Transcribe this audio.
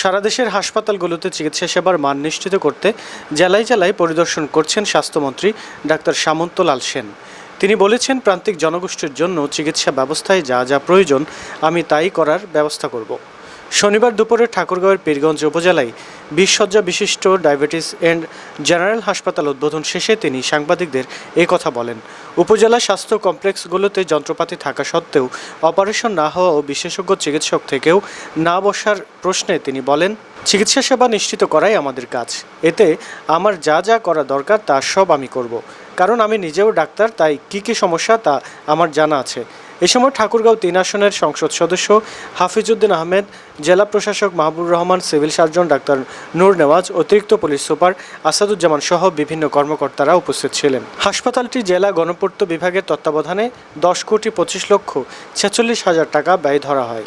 সারা দেশের হাসপাতালগুলোতে চিকিৎসা সেবার মান নিশ্চিত করতে জেলায় জেলায় পরিদর্শন করছেন স্বাস্থ্যমন্ত্রী ডাক্তার সামন্তলাল সেন। তিনি বলেছেন, প্রান্তিক জনগোষ্ঠীর জন্য চিকিৎসা ব্যবস্থায় যা যা প্রয়োজন, আমি তাই করার ব্যবস্থা করব। শনিবার দুপুরে ঠাকুরগাঁওয়ের পীরগঞ্জ উপজেলায় বিশ শয্যা বিশিষ্ট ডায়াবেটিস অ্যান্ড জেনারেল হাসপাতাল উদ্বোধন শেষে তিনি সাংবাদিকদের কথা বলেন। উপজেলা স্বাস্থ্য কমপ্লেক্সগুলোতে যন্ত্রপাতি থাকা সত্ত্বেও অপারেশন না হওয়া ও বিশেষজ্ঞ চিকিৎসক থেকেও না বসার প্রশ্নে তিনি বলেন, চিকিৎসা সেবা নিশ্চিত করাই আমাদের কাজ। এতে আমার যা যা করা দরকার তা সব আমি করব। কারণ আমি নিজেও ডাক্তার, তাই কী কী সমস্যা তা আমার জানা আছে। এ সময় ঠাকুরগাঁও তিন আসনের সংসদ সদস্য হাফিজউদ্দিন আহমেদ, জেলা প্রশাসক Mahbur Rahman, civil surgeon doctor Nur Newaz, অতিরিক্ত পুলিশ সুপার আসাদুজ্জামান সহ বিভিন্ন কর্মকর্তারা উপস্থিত ছিলেন। হাসপাতালটি জেলা গণপূর্ত বিভাগের তত্ত্বাবধানে দশ কোটি পঁচিশ লক্ষ ছেচল্লিশ হাজার টাকা ব্যয় ধরা হয়।